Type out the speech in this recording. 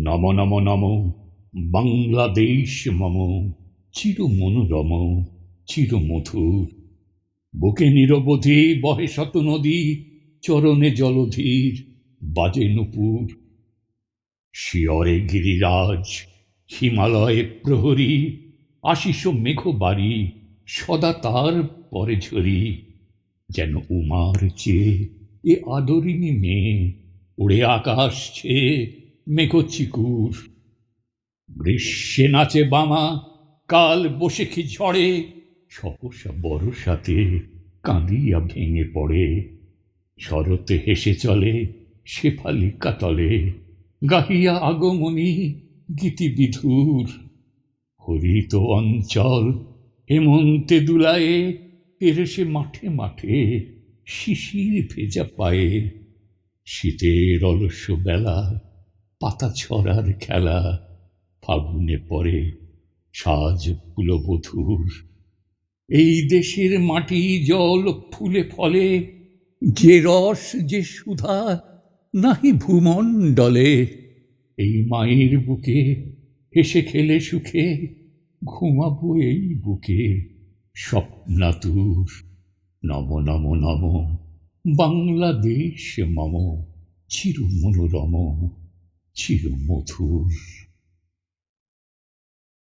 নম নম নম। বাংলাদেশ মম। চির মনোরম চির মধুর বুকে নিরবধি বহে শত নদী, চরণে জলধীর, বাজে নুপুর। শিয়রে গিরিরাজ, হিমালয়ে প্রহরী, আশিস মেঘ বাড়ি সদা তার পরে ঝরি। যেন উমার চেয়ে এ আদরিনী মেয়ে, উড়ে আকাশ ছেয়ে মেঘ চিকুর গ্রীষ্মে নাচে বামা, কাল বসে কি ঝড়ে, সহসা বরসাতে কাঁদিয়া ভেঙে পড়ে। শরতে হেসে চলে শেফালি কাতলে, গাহিয়া আগমনী গীতি বিধুর। হরিত অঞ্চল হেমন্তে দুলায়ে পেরেছে মাঠে মাঠে শিশির ভেজা পায়ে। শীতের অলস্য বেলা পাতা ছড়ার খেলা, ফাগুনে পরে সাজ ফুলবধূর এই দেশের মাটি জল ফুলে ফলে, যে রস, যে সুধা, নাহি ভূমণ্ডলে এই মায়ের বুকে হেসে খেলে সুখে, ঘুমাবো এই বুকে স্বপ্নাতুর। নম নম নম, বাংলাদেশ মম চির মনোরম চির মধুর